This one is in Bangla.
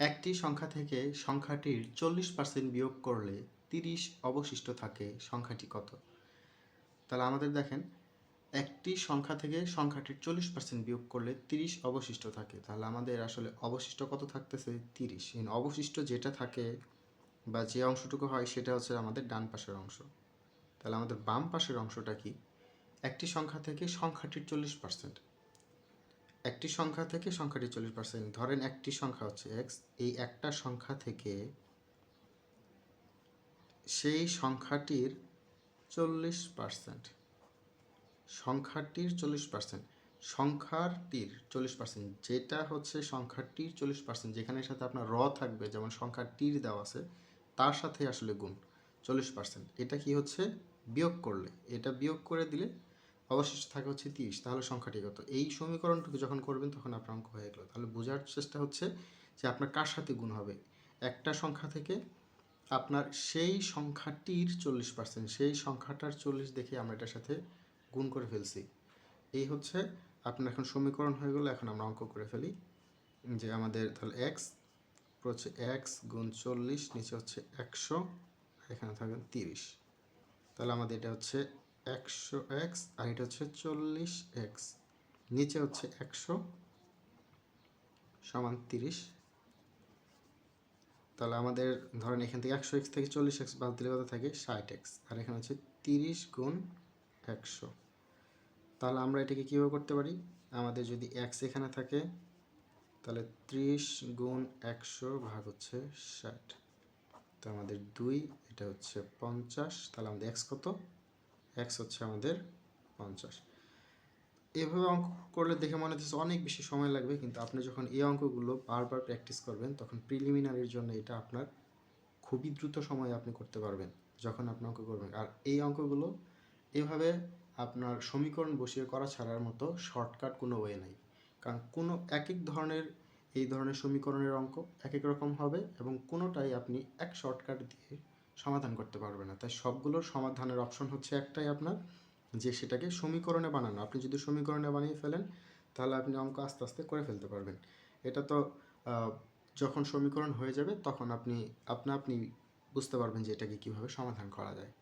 একটি সংখ্যা থেকে সংখ্যাটির চল্লিশ পার্সেন্ট বিয়োগ করলে তিরিশ অবশিষ্ট থাকে, সংখ্যাটি কত? তাহলে আমাদের দেখেন, একটি সংখ্যা থেকে সংখ্যাটির চল্লিশ পার্সেন্ট বিয়োগ করলে তিরিশ অবশিষ্ট থাকে। তাহলে আমাদের আসলে অবশিষ্ট কত থাকতেছে? তিরিশ। অবশিষ্ট যেটা থাকে বা যে অংশটুকু হয়, সেটা হচ্ছে আমাদের ডান পাশের অংশ। তাহলে আমাদের বাম পাশের অংশটা কি? একটি সংখ্যা থেকে সংখ্যাটির চল্লিশ পার্সেন্ট একটি সংখ্যা থেকে সংখ্যাটি চল্লিশ পার্সেন্ট ধরেন একটি সংখ্যা হচ্ছে এক্স এই একটা সংখ্যা থেকে সেই সংখ্যাটির চল্লিশ পার্সেন্ট সংখ্যাটির চল্লিশ পার্সেন্ট সংখ্যাটির চল্লিশ পার্সেন্ট যেটা হচ্ছে সংখ্যাটির চল্লিশ পার্সেন্ট যেখানের সাথে আপনার র থাকবে, যেমন সংখ্যাটির দেওয়া আছে, তার সাথে আসলে গুণ, চল্লিশ পার্সেন্ট এটা কি হচ্ছে? বিয়োগ করলে। এটা বিয়োগ করে দিলে অবশিষ্ট থাকে হচ্ছে তিরিশ, তাহলে সংখ্যাটি কত? এই সমীকরণটুকু যখন করবেন তখন আপনার অঙ্ক হয়ে গেলো। তাহলে বোঝার চেষ্টা হচ্ছে যে আপনার কার সাথে গুণ হবে? একটা সংখ্যা থেকে আপনার সেই সংখ্যাটির চল্লিশ পার্সেন্ট সেই সংখ্যাটার চল্লিশ দেখে আমরা এটার সাথে গুণ করে ফেলছি। এই হচ্ছে আপনার এখন সমীকরণ হয়ে গেলো, এখন আমরা অঙ্ক করে ফেলি। যে আমাদের তাহলে এক্স হচ্ছে এক্স গুণ চল্লিশ, নিচে হচ্ছে একশো এখানে থাকবেন তিরিশ। তাহলে আমাদের এটা হচ্ছে একশো এক্স আর এটা হচ্ছে চল্লিশ এক্স। নিচে হচ্ছে একশো সমান তিরিশ। তাহলে আমাদের ধরেন এখান থেকে একশো এক্স থেকে চল্লিশ এক্স বাদ দিলে কত থাকে? ষাট এক্স। আর এখানে হচ্ছে তিরিশ গুণ একশো। তাহলে আমরা এটাকে কীভাবে করতে পারি? আমাদের যদি এক্স এখানে থাকে, তাহলে ত্রিশ গুণ একশো ভাগ হচ্ছে ষাট। তো আমাদের দুই, এটা হচ্ছে পঞ্চাশ। তাহলে আমাদের এক্স কত? এক্স হচ্ছে আমাদের পঞ্চাশ। এভাবে অঙ্ক করলে দেখে মনে হচ্ছে অনেক বেশি সময় লাগবে, কিন্তু আপনি যখন এই অঙ্কগুলো বারবার প্র্যাকটিস করবেন, তখন প্রিলিমিনারির জন্য এটা আপনার খুবই দ্রুত সময়ে আপনি করতে পারবেন, যখন আপনি অঙ্ক করবেন। আর এই অঙ্কগুলো এভাবে আপনার সমীকরণ বসিয়ে করা ছাড়ার মতো শর্টকাট কোনো ওয়ে নাই। কারণ কোনো এক এক ধরনের, এই ধরনের সমীকরণের অঙ্ক এক এক রকম হবে এবং কোনোটাই আপনি এক শর্টকাট দিয়ে সমাধান করতে পারবে না। তাই সবগুলোর সমাধানের অপশন হচ্ছে একটাই আপনার, যে সেটাকে সমীকরণে বানানো। আপনি যদি সমীকরণে বানিয়ে ফেলেন, তাহলে আপনি অঙ্ক আস্তে আস্তে করে ফেলতে পারবেন। এটা তো যখন সমীকরণ হয়ে যাবে, তখন আপনি, আপনা আপনি বুঝতে পারবেন যে এটাকে কীভাবে সমাধান করা যায়।